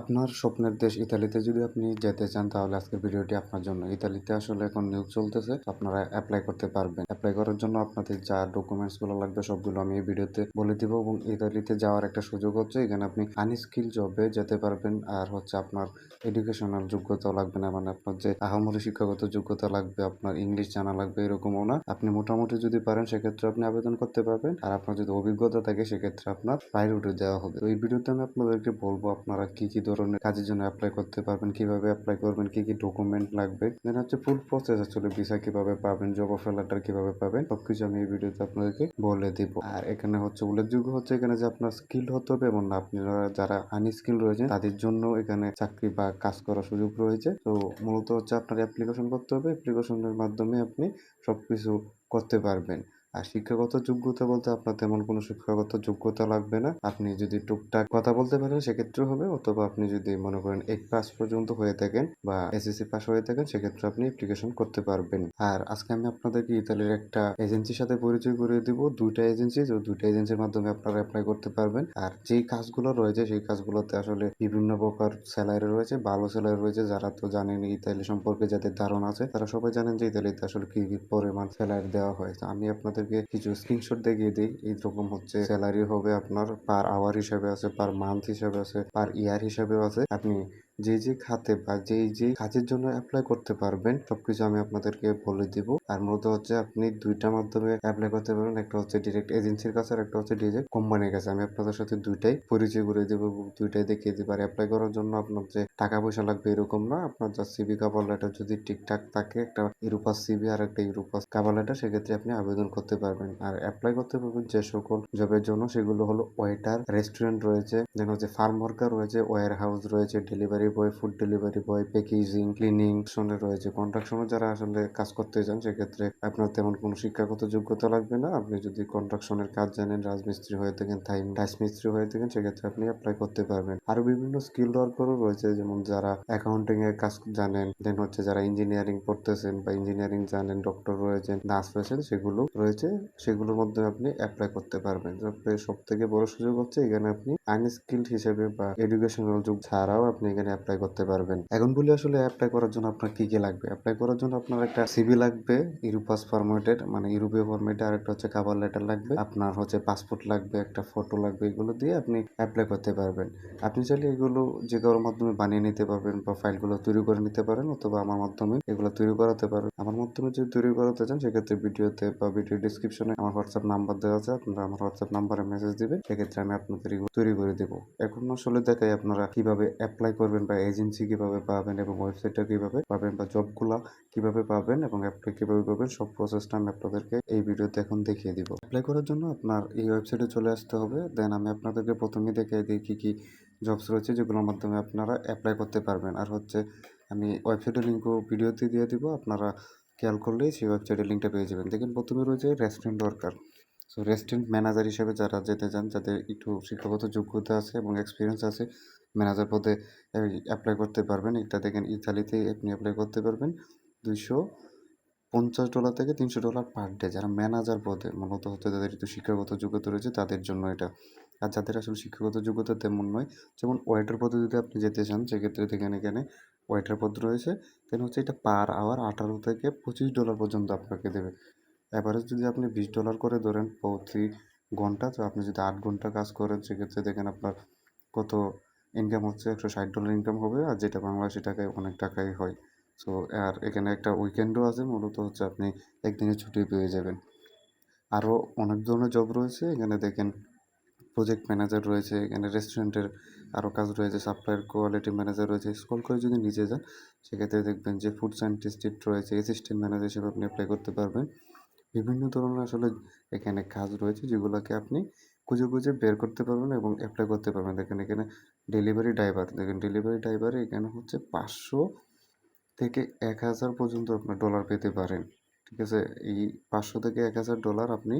আপনার স্বপ্নের দেশ ইতালিতে যদি আপনি যেতে চান, তাহলে আজকের ভিডিওটি আপনার জন্য। ইতালিতে আসলে এখন নিয়োগ চলতেছে আপনারা অ্যাপ্লাই করতে পারবেন। অ্যাপ্লাই করার জন্য আপনাদের যা ডকুমেন্টসগুলো লাগবে, সবগুলো আমি এই ভিডিওতে বলে দিব। এবং ইতালিতে যাওয়ার একটা সুযোগ হচ্ছে, এখানে আপনি আনস্কিল জবে যেতে পারবেন। আর হচ্ছে আপনার এডুকেশনাল যোগ্যতাও লাগবে না মানে আপনার যে আহামরি শিক্ষাগত যোগ্যতা লাগবে, আপনার ইংলিশ জানা লাগবে, এরকমও না। আপনি মোটামুটি যদি পারেন, সেক্ষেত্রে আপনি আবেদন করতে পারবেন। আর আপনার যদি অভিজ্ঞতা থাকে, সেক্ষেত্রে আপনার প্রায়োরিটি দেওয়া হবে। তো এই ভিডিওতে আমি আপনাদেরকে বলব, আপনারা কি কি ধরনের কাজের জন্য অ্যাপ্লাই করতে পারবেন, কীভাবে অ্যাপ্লাই করবেন, কি কি ডকুমেন্ট লাগবে। দেন হচ্ছে ফুল প্রসেস আসলে ভিসা কীভাবে পাবেন জব অফার লেটার কীভাবে পাবেন, সবকিছু আমি এই ভিডিওতে আপনাদেরকে বলে দিব। আর এখানে হচ্ছে উল্লেখযোগ্য হচ্ছে এখানে যে আপনার স্কিল হতে হবে এবং আপনারা যারা আনস্কিল রয়েছেন, তাদের জন্য এখানে চাকরি বা কাজ করার সুযোগ রয়েছে। তো মূলত হচ্ছে আপনার অ্যাপ্লিকেশন করতে হবে অ্যাপ্লিকেশনের মাধ্যমে আপনি সবকিছু করতে পারবেন। আর শিক্ষাগত যোগ্যতা বলতে আপনার তেমন কোনো শিক্ষাগত যোগ্যতা লাগবে না। আপনি যদি টুকটাক কথা বলতে পারেন সেক্ষেত্রে হবে। অথবা আপনি যদি মনে করেন এইট পাস পর্যন্ত হয়ে থাকেন বা এসএসসি পাস হয়ে থাকেন, সেক্ষেত্রে আপনি অ্যাপ্লিকেশন করতে পারবেন। আর আজকে আমি আপনাদেরকে ইতালির একটা এজেন্সির সাথে পরিচয় করিয়ে দিব। দুইটা এজেন্সি তো দুইটা এজেন্সির মাধ্যমে আপনারা অ্যাপ্লাই করতে পারবেন। আর যেই কাজগুলো রয়েছে, সেই কাজগুলোতে আসলে বিভিন্ন প্রকার স্যালারি রয়েছে, ভালো স্যালারি রয়েছে। যারা তো জানেন ইতালি সম্পর্কে, যাদের ধারণা আছে, তারা সবাই জানেন যে ইতালিতে আসলে কি কি পরিমাণ স্যালারি দেওয়া হয়। আমি আপনাদেরকে কিছু স্ক্রিনশট দেখিয়ে দিই। এইরকম হচ্ছে স্যালারি হবে আপনার পার আওয়ার হিসাবে আছে পার মান্থ হিসাবে আছে পার ইয়ার হিসাবেও আছে। আপনি যে যে খাতে বা যেই যে কাজের জন্য অ্যাপ্লাই করতে পারবেন, সবকিছু আমি আপনাদেরকে বলে দিব। আর মূলত হচ্ছে আপনি দুইটা মাধ্যমে অ্যাপ্লাই করতে পারবেন। একটা হচ্ছে ডিরেক্ট এজেন্সির কাছে আর একটা হচ্ছে ডিরেক্ট কোম্পানির কাছে। আমি আপনাদের সাথে দুইটাই পরিচয় করে দেবো দুইটাই দেখিয়ে দিব। আর অ্যাপ্লাই করার জন্য আপনার যে টাকা পয়সা লাগবে এরকম না। আপনার যা সিবি কাভার লেটার যদি ঠিকঠাক থাকে, একটা ইউরোপাস সিবি আর একটা ইউরোপাস কাভার লেটার সেক্ষেত্রে আপনি আবেদন করতে পারবেন। আর অ্যাপ্লাই করতে পারবেন যে সকল জবের জন্য, সেগুলো হলো ওয়েটার রেস্টুরেন্ট রয়েছে দেন হচ্ছে ফার্ম ওয়ার্কার রয়েছে ওয়ার হাউস রয়েছে delivery boy food delivery boy packaging cleaning শনে রয়েছে। কন্ট্রাকশনে যারা আসলে কাজ করতে চান, সেক্ষেত্রে আপনার তেমন কোনো শিক্ষাগত যোগ্যতা লাগবে না। আপনি যদি কন্ট্রাকশনের কাজ জানেন, রাজমিস্ত্রি হয়ে থাকেন থাই রাজমিস্ত্রি হয়ে থাকেন, সেক্ষেত্রে আপনি অ্যাপ্লাই করতে পারবেন। আরও বিভিন্ন স্কিল ওয়ার্কারও রয়েছে, যেমন যারা অ্যাকাউন্টিং এর কাজ জানেন দেন হচ্ছে যারা ইঞ্জিনিয়ারিং পড়তেছেন বা ইঞ্জিনিয়ারিং জানেন ডক্টর রয়েছেন নার্স রয়েছেন, সেগুলো রয়েছে, সেগুলোর মধ্যে আপনি অ্যাপ্লাই করতে পারবেন। সব থেকে বড় সুযোগ হচ্ছে এখানে আপনি আনস্কিল্ড হিসেবে বা এডুকেশনাল যুগ ছাড়াও আপনি এখানে অ্যাপ্লাই করতে পারবেন। এখন বলি আসলে অ্যাপ্লাই করার জন্য আপনার কি কি লাগবে? অ্যাপ্লাই করার জন্য আপনার একটা সিভি লাগবে ইউরোপাস ফরম্যাটের মানে ইউরোপীয় ফরম্যাটে আর একটা হচ্ছে কাভার লেটার লাগবে, আপনার হচ্ছে পাসপোর্ট লাগবে, একটা ফটো লাগবে, এগুলো দিয়ে আপনি অ্যাপ্লাই করতে পারবেন। আপনি চাইলে এগুলো যে কারোর মাধ্যমে বানিয়ে নিতে পারবেন বা ফাইলগুলো তৈরি করে নিতে পারেন অথবা আমার মাধ্যমে এগুলো তৈরি করাতে পারেন। আমার মাধ্যমে যদি তৈরি করাতে চান, সেক্ষেত্রে ভিডিওতে বা ভিডিও ডিসক্রিপশনে আমার হোয়াটসঅ্যাপ নাম্বার দেওয়া আছে, আপনারা আমার হোয়াটসঅ্যাপ নাম্বারে মেসেজ দিবেন, সেক্ষেত্রে আমি আপনাদের তৈরি করে দেবো। এখন আসলে দেখাই আপনারা কীভাবে অ্যাপ্লাই করবেন বা এজেন্সি কীভাবে পাবেন এবং ওয়েবসাইটটা কীভাবে পাবেন বা জবগুলা কীভাবে পাবেন এবং অ্যাপ্লাই কীভাবে করবেন সব প্রসেসটা আমি আপনাদেরকে এই ভিডিওতে এখন দেখিয়ে দিব। অ্যাপ্লাই করার জন্য আপনার এই ওয়েবসাইটে চলে আসতে হবে দেন আমি আপনাদেরকে প্রথমেই দেখিয়ে দিই কী কী জবস রয়েছে যেগুলোর মাধ্যমে আপনারা অ্যাপ্লাই করতে পারবেন। আর হচ্ছে আমি ওয়েবসাইটের লিঙ্কও ভিডিওতে দিয়ে দিব, আপনারা খেয়াল করলেই সেই ওয়েবসাইটের লিঙ্কটা পেয়ে যাবেন। দেখেন প্রথমে রয়েছে restaurant worker so restaurant manager হিসেবে যারা যেতে চান, যাদের একটু শিক্ষাগত যোগ্যতা আছে এবং এক্সপিরিয়েন্স আছে ম্যানেজার পদে অ্যাপ্লাই করতে পারবেন। এটা দেখেন ইতালিতে আপনি অ্যাপ্লাই করতে পারবেন। দুইশো পঞ্চাশ ডলার থেকে তিনশো ডলার পার ডে যারা ম্যানেজার পদে, মূলত হচ্ছে তাদের একটু শিক্ষাগত যোগ্যতা রয়েছে, তাদের জন্য এটা। আর যাদের আসলে শিক্ষাগত যোগ্যতা তেমন নয়, যেমন ওয়েটার পদে যদি আপনি যেতে চান, সেক্ষেত্রে দেখেন এখানে ওয়েটার পদ রয়েছে। দেন হচ্ছে এটা পার আওয়ার আঠারো থেকে পঁচিশ ডলার পর্যন্ত আপনাকে দেবে। অ্যাভারেজ যদি আপনি বিশ ডলার করে ধরেন প্রতি ঘণ্টা, তো আপনি যদি আট ঘণ্টা কাজ করেন, সেক্ষেত্রে দেখেন আপনার কত ইনকাম হচ্ছে একশো ষাট ডলার ইনকাম হবে, আর যেটা বাংলাদেশি টাকায় অনেক টাকাই হয়। সো আর এখানে একটা উইকেন্ডও আছে, মূলত হচ্ছে আপনি একদিনের ছুটি পেয়ে যাবেন। আরও অনেক ধরনের জব রয়েছে, এখানে দেখেন প্রজেক্ট ম্যানেজার রয়েছে, এখানে রেস্টুরেন্টের আরও কাজ রয়েছে সাপ্লাইয়ের কোয়ালিটি ম্যানেজার রয়েছে। স্কল করে যদি নিচে যান, সেক্ষেত্রে দেখবেন যে ফুড সায়েন্টিস্ট রয়েছে অ্যাসিস্ট্যান্ট ম্যানেজার হিসেবে আপনি অ্যাপ্লাই করতে পারবেন। বিভিন্ন ধরনের আসলে এখানে কাজ রয়েছে, যেগুলোকে আপনি খুঁজে খুঁজে বের করতে পারবেন এবং অ্যাপ্লাই করতে পারবেন। দেখেন এখানে ডেলিভারি ড্রাইভার দেখেন ডেলিভারি ড্রাইভারে এখানে হচ্ছে পাঁচশো থেকে এক হাজার পর্যন্ত আপনার ডলার পেতে পারেন। ঠিক আছে? এই পাঁচশো থেকে এক হাজার ডলার আপনি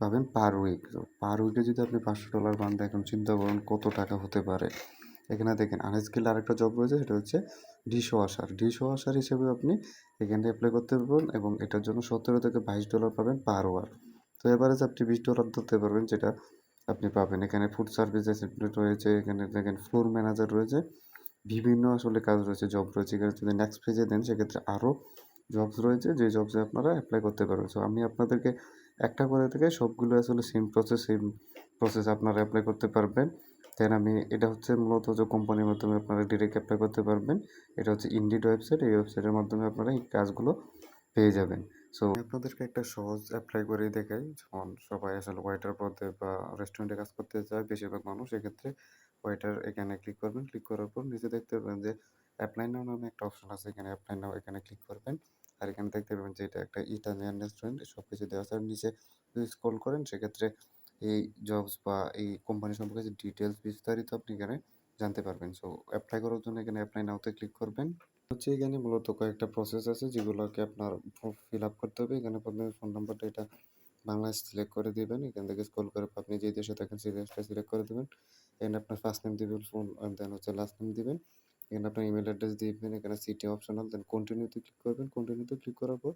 পাবেন পার উইক পার উইকে যদি আপনি পাঁচশো ডলার পান, দেখুন চিন্তা করুন কত টাকা হতে পারে। এখানে দেখেন আনস্কিল আরেকটা জব রয়েছে, সেটা হচ্ছে ডিশ ওয়াশার ডিশ হিসেবে আপনি এখানে অ্যাপ্লাই করতে পারবেন এবং এটার জন্য সতেরো থেকে বাইশ ডলার পাবেন পার ওয়ার তো এভারেজ আপনি বিশ ডলার ধরতে পারবেন, যেটা আপনি পাবেন। এখানে ফুড সার্ভিস অ্যাসিস্ট্যান্ট রয়েছে, এখানে দেখেন ফ্লোর ম্যানেজার রয়েছে। বিভিন্ন আসলে কাজ রয়েছে জব রয়েছে। এখানে যদি নেক্সট পেজে দেন, সেক্ষেত্রে আরও জবস রয়েছে, যে জবসে আপনারা অ্যাপ্লাই করতে পারবেন। সো আমি আপনাদেরকে একটা করে থেকে সবগুলো আসলে সেম প্রসেস সেম প্রসেস আপনারা অ্যাপ্লাই করতে পারবেন। দেন আমি, এটা হচ্ছে মূলত যে কোম্পানির মাধ্যমে আপনারা ডিরেক্ট অ্যাপ্লাই করতে পারবেন। এটা হচ্ছে ইন্ডিড ওয়েবসাইট এই ওয়েবসাইটের মাধ্যমে আপনারা এই কাজগুলো পেয়ে যাবেন। সো আপনাদেরকে একটা সহজ অ্যাপ্লাই করে দেখাই। যখন সবাই আসলে ওয়েটার পদে বা রেস্টুরেন্টে কাজ করতে চায়, বেশিরভাগ মানুষ এক্ষেত্রে ওয়েটার এখানে ক্লিক করবেন। ক্লিক করার পর নিচে দেখতে পাবেন যে অ্যাপ্লাই নাও নামে একটা অপশন আছে। এখানে অ্যাপ্লাই নাও এখানে ক্লিক করবেন। আর এখানে দেখতে পাবেন যে এটা একটা ইটালিয়ান রেস্টুরেন্ট সব কিছু দেওয়া আছে। আর নিচে যদি স্ক্রল করেন, সেক্ষেত্রে এই জবস বা এই কোম্পানি সম্পর্কে যে ডিটেলস বিস্তারিত আপনি এখানে জানতে পারবেন। সো অ্যাপ্লাই করার জন্য এখানে অ্যাপ্লাই নাওতে ক্লিক করবেন। হচ্ছে এখানে মূলত কয়েকটা প্রসেস আছে যেগুলোকে আপনার ফিল আপ করতে হবে। এখানে প্রথমে ফোন নাম্বারটা এটা বাংলাদেশ সিলেক্ট করে দিবেন। এখান থেকে স্ক্রল করে আপনি যে দেশে থাকেন সেই দেশটা সিলেক্ট করে দেবেন। এখানে আপনার ফার্স্ট নেম দিবেন ফোন দেন হচ্ছে লাস্ট নেম দিবেন। এখানে আপনার ইমেল অ্যাড্রেস দিবেন, এখানে সিটি অপশনাল দেন কন্টিনিউতে ক্লিক করবেন। কন্টিনিউতে ক্লিক করার পর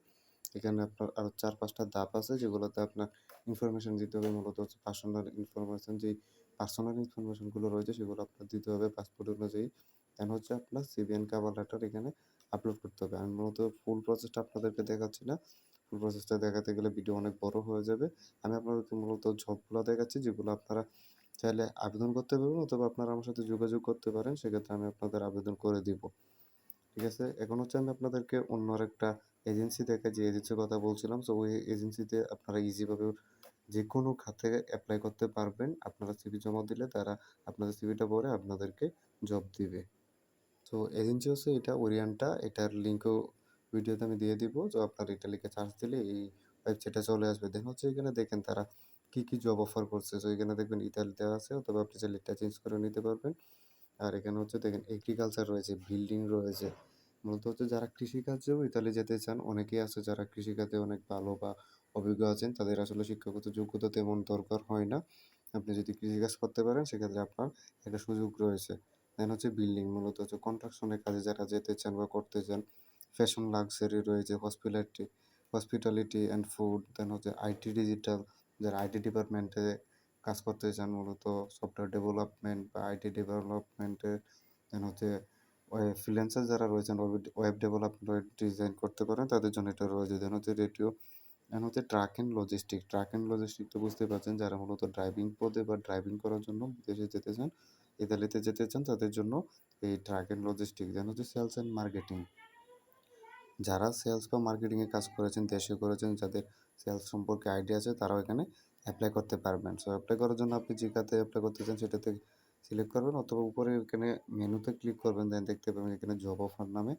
এখানে আপনার আরও চার পাঁচটা ধাপ আছে যেগুলোতে আপনার ইনফরমেশন দিতে হবে। মূলত হচ্ছে পার্সোনাল ইনফরমেশন যেই পার্সোনাল ইনফরমেশনগুলো রয়েছে সেগুলো আপনার দিতে হবে। পাসপোর্ট অনুযায়ী দেন হচ্ছে আপনার সিবিএন কাভার লেটার এখানে আপলোড করতে হবে। আমি মূলত ফুল প্রসেসটা আপনাদেরকে দেখাচ্ছি না। ফুল প্রসেসটা দেখাতে গেলে ভিডিও অনেক বড় হয়ে যাবে। আমি আপনাদেরকে মূলত জবগুলো দেখাচ্ছি যেগুলো আপনারা চাইলে আবেদন করতে পারবেন অথবা আপনারা আমার সাথে যোগাযোগ করতে পারেন, সেক্ষেত্রে আমি আপনাদের আবেদন করে দিব। ঠিক আছে? এখন হচ্ছে আমি আপনাদেরকে অন্য একটা এজেন্সি দেখা যে এজেন্সির কথা বলছিলাম। সো ওই এজেন্সিতে আপনারা ইজিভাবে যে কোনো খাতে অ্যাপ্লাই করতে পারবেন। আপনারা সিভি জমা দিলে তারা আপনাদের সিভিটা পরে আপনাদেরকে জব দিবে। তো এজেন্সি হচ্ছে এটা ওরিয়ানটা এটার লিঙ্কও ভিডিওতে আমি দিয়ে দিব। তো আপনার এটা লিখে চার্জ দিলে এই ওয়েবসাইটে চলে আসবে। দেন হচ্ছে এখানে দেখেন তারা কী কী জব অফার করছে। তো এখানে দেখবেন ইতালি দেওয়া আছে, অথবা আপনি চাইলে এটা চেঞ্জ করে নিতে পারবেন। আর এখানে হচ্ছে দেখেন এগ্রিকালচার রয়েছে বিল্ডিং রয়েছে। মূলত হচ্ছে যারা কৃষিকাজেও ইতালি যেতে চান, অনেকেই আছে যারা কৃষিকাজে অনেক ভালো বা অভিজ্ঞ আছেন। তাদের আসলে শিক্ষাগত যোগ্যতা তেমন দরকার হয় না। আপনি যদি কৃষিকাজ করতে পারেন, সেক্ষেত্রে আপনার একটা সুযোগ রয়েছে। দেন হচ্ছে বিল্ডিং মূলত হচ্ছে কনস্ট্রাকশনের কাজে যারা যেতে চান বা করতে চান ফ্যাশন লাক্সারি রয়েছে hospitality hospitality and food then হচ্ছে আইটি ডিজিটাল যারা আইটি ডিপার্টমেন্টে কাজ করতে চান মূলত সফটওয়্যার ডেভেলপমেন্ট বা আইটি ডেভেলপমেন্টে দেন হচ্ছে ফ্রিল্যান্সার যারা রয়েছেন ওয়েব ডেভেলপমেন্ট ডিজাইন করতে পারেন, তাদের জন্য এটা রয়েছে। দেন হচ্ছে রেডিও দেন হচ্ছে truck and logistic truck and logistic তো বুঝতে পারছেন, যারা মূলত ড্রাইভিং পদে বা ড্রাইভিং করার জন্য বিদেশে যেতে চান ইতালিতে যেতে চান, তাদের জন্য এই ট্রাক অ্যান্ড লজিস্টিক দেন হচ্ছে সেলস অ্যান্ড মার্কেটিং যারা সেলস বা মার্কেটিংয়ে কাজ করেছেন, দেশে করেছেন, যাদের সেলস সম্পর্কে আইডিয়া আছে, তারাও এখানে অ্যাপ্লাই করতে পারবেন। সো অ্যাপ্লাই করার জন্য আপনি যে খাতে অ্যাপ্লাই করতে চান, সেটাতে সিলেক্ট করবেন অথবা উপরে এখানে মেনুতে ক্লিক করবেন দেন দেখতে পাবেন এখানে জব অফার নামে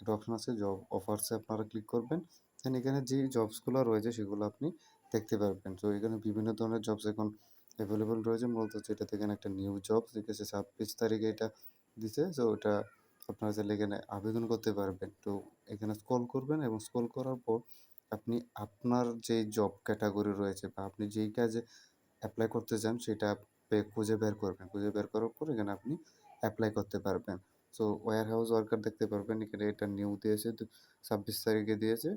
একটা অপশন আছে জব অফার্সে আপনারা ক্লিক করবেন। দেন এখানে যে জবসগুলো রয়েছে, সেগুলো আপনি দেখতে পারবেন। তো এখানে বিভিন্ন ধরনের জবস এখন অ্যাভেলেবল রয়েছে। মূলত যেটা এখানে একটা নিউ জব দেখেছে। ছাব্বিশ তারিখে এটা দিছে। তো ওটা আপনারা চাইলে এখানে আবেদন করতে পারবেন। তো, এখানে স্ক্রল করবেন এবং স্ক্রল করার পর আপনি আপনার যে জব ক্যাটাগরি রয়েছে বা আপনি যেই কাজে অ্যাপ্লাই করতে চান, সেটা খুঁজে বের করবেন। খুঁজে বের করার পর এখানে আপনি অ্যাপ্লাই করতে পারবেন। সো ওয়্যার হাউস ওয়ার্কার দেখতে পারবেন। এখানে এটা নিউ দিয়েছে। ছাব্বিশ তারিখে দিয়েছে।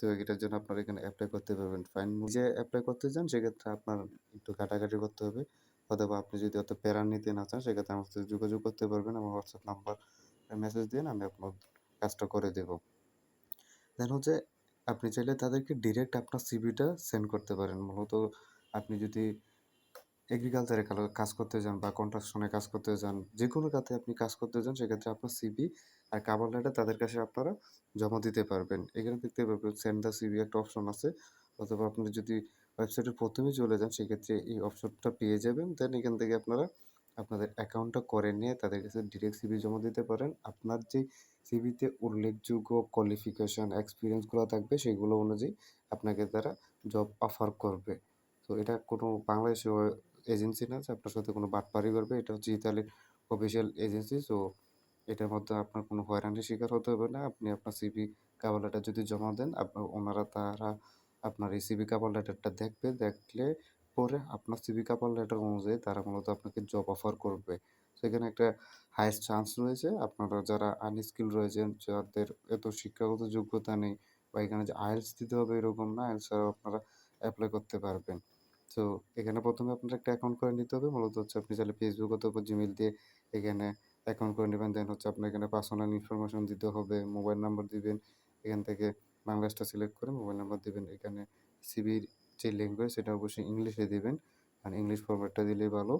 তো এটার জন্য আপনারা এখানে অ্যাপ্লাই করতে পারবেন। ফাইন নিজে অ্যাপ্লাই করতে চান, সেক্ষেত্রে আপনার একটু ঘাটাঘাটি করতে হবে। অথবা আপনি যদি অত প্যারা নিতে না চান, সেক্ষেত্রে আমার সাথে যোগাযোগ করতে পারবেন। আমার হোয়াটসঅ্যাপ নাম্বার মেসেজ দিন, আমি আপনার কাজটা করে দেব। দেন হচ্ছে, আপনি চাইলে তাদেরকে ডিরেক্ট আপনার সিভিটা সেন্ড করতে পারেন। মূলত আপনি যদি এগ্রিকালচারে কাজ করতে যান বা কনস্ট্রাকশনে কাজ করতে যান যে কোনো কাজে আপনি কাজ করতে যান, সেক্ষেত্রে আপনার সিভি আর কাভার লেটার তাদের কাছে আপনারা জমা দিতে পারবেন। এখানে দেখতে পারবেন সেন্ড দ্য সিভি একটা অপশন আছে, অথবা আপনি যদি ওয়েবসাইটের প্রথমে চলে যান, সেক্ষেত্রে এই অপশনটা পেয়ে যাবেন। দেন এখান থেকে আপনারা আপনাদের অ্যাকাউন্টটা করে নিয়ে তাদের কাছে ডিরেক্ট সিভি জমা দিতে পারেন। আপনার যে সিভিতে উল্লেখযোগ্য কোয়ালিফিকেশন এক্সপিরিয়েন্সগুলো থাকবে, সেগুলো অনুযায়ী আপনাকে তারা জব অফার করবে। তো এটা কোনো বাংলাদেশে এজেন্সি না, যে আপনার সাথে কোনো বাটপারি করবে, এটা হচ্ছে ইতালির অফিসিয়াল এজেন্সি সো এটার মধ্যে আপনার কোনো হয়রানির শিকার হতে হবে না। আপনি আপনার সিভি কাভার লেটার যদি জমা দেন আপনার ওনারা তারা আপনার এই সিভি কাভার লেটারটা দেখবে, দেখলে পরে আপনার সিভি কাভার লেটার অনুযায়ী তারা মূলত আপনাকে জব অফার করবে। সেখানে একটা হায়েস্ট চান্স রয়েছে, আপনারা যারা আনস্কিল রয়েছেন, যাদের এত শিক্ষাগত যোগ্যতা নেই, বা এখানে যে আইএলস দিতে হবে এরকম না আইএলস ছাড়াও আপনারা অ্যাপ্লাই করতে পারবেন। তো এখানে প্রথমে আপনার একটা অ্যাকাউন্ট করে নিতে হবে। মূলত হচ্ছে আপনি চাইলে ফেসবুক অথবা জিমেল দিয়ে এখানে অ্যাকাউন্ট করে নেবেন। দেন হচ্ছে আপনার এখানে পার্সোনাল ইনফরমেশন দিতে হবে মোবাইল নাম্বার দিবেন, এখান থেকে বাংলাদেশটা সিলেক্ট করে মোবাইল নাম্বার দিবেন। এখানে সিবির যে ল্যাঙ্গুয়েজ সেটা অবশ্যই ইংলিশে দিবেন। আর ইংলিশ ফরম্যাটটা দিলেই ভালো।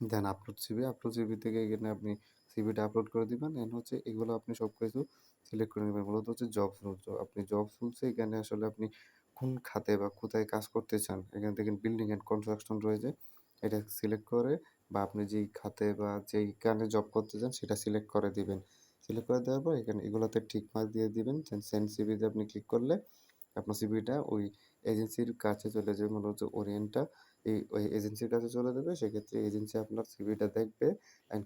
Then upload CV upload CV থেকে এখানে আপনি সিবিটা আপলোড করে দিবেন। এন্ড হচ্ছে এগুলো আপনি সব কিছু সিলেক্ট করে নেবেন। মূলত হচ্ছে জব রুলস আপনি জব রুলসে এখানে আসলে আপনি কোন খাতে বা কোথায় কাজ করতে চান, এখানে দেখেন বিল্ডিং অ্যান্ড কনস্ট্রাকশন রয়েছে, এটা সিলেক্ট করে বা আপনি যেই খাতে বা যেই কানে জব করতে চান, সেটা সিলেক্ট করে দিবেন। সিলেক্ট করে দেওয়ার পর এখানে এগুলোতে ঠিক মার্ক দিয়ে দিবেন সেন্ড সিবিতে আপনি ক্লিক করলে আপনার সিবিটা ওই এজেন্সির কাছে চলে যাবে মনে হচ্ছে ওরিয়েন্টটা এই ওই এজেন্সির কাছে চলে যাবে, সেক্ষেত্রে এজেন্সি আপনার সিভিটা দেখবে অ্যান্ড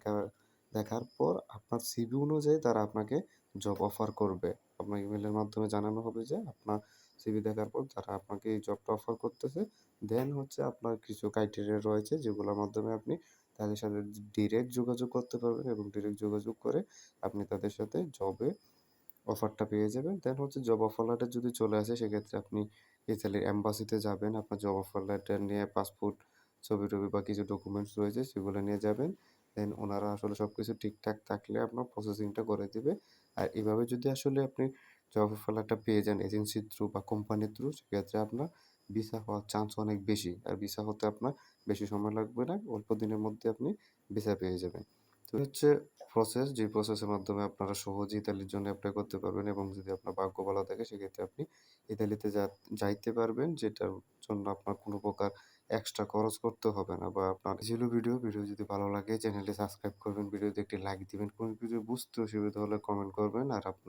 দেখার পর আপনার সিভি অনুযায়ী তারা আপনাকে জব অফার করবে। আপনার ইমেলের মাধ্যমে জানানো হবে যে আপনার সিভি দেখার পর তারা আপনাকে এই জবটা অফার করতেছে দেন হচ্ছে আপনার কিছু ক্রাইটেরিয়া রয়েছে যেগুলোর মাধ্যমে আপনি তাদের সাথে ডিরেক্ট যোগাযোগ করতে পারবেন এবং ডিরেক্ট যোগাযোগ করে আপনি তাদের সাথে জবে অফারটা পেয়ে যাবেন। দেন হচ্ছে জব অফার লেটার যদি চলে আসে, সেক্ষেত্রে আপনি ইতালির অ্যাম্বাসিতে যাবেন, আপনার জব অফার লেটার নিয়ে পাসপোর্ট ছবি টবি বা কিছু ডকুমেন্টস রয়েছে সেগুলো নিয়ে যাবেন। দেন ওনারা আসলে সব কিছু ঠিকঠাক থাকলে আপনার প্রসেসিংটা করে দেবে। আর এভাবে যদি আসলে আপনি জব অফার লেটার পেয়ে যান এজেন্সির থ্রু বা কোম্পানির থ্রু সেক্ষেত্রে আপনার ভিসা হওয়ার চান্স অনেক বেশি। আর ভিসা হতে আপনার বেশি সময় লাগবে না, অল্প দিনের মধ্যে আপনি ভিসা পেয়ে যাবেন। তো হচ্ছে প্রসেস যে প্রসেসের মাধ্যমে আপনারা সহজে ইতালির জন্য অ্যাপ্লাই করতে পারবেন এবং যদি আপনার ভাগ্য ভালো থাকে, সেক্ষেত্রে আপনি ইতালিতে যাইতে পারবেন, যেটার জন্য আপনার কোনো প্রকার এক্সট্রা খরচ করতে হবে না বা আপনার ছিল ভিডিও ভিডিও যদি ভালো লাগে চ্যানেলটি সাবস্ক্রাইব করবেন ভিডিওতে একটি লাইক দিবেন। কোনো কিছু বুঝতে অসুবিধা হলে কমেন্ট করবেন আর আপনি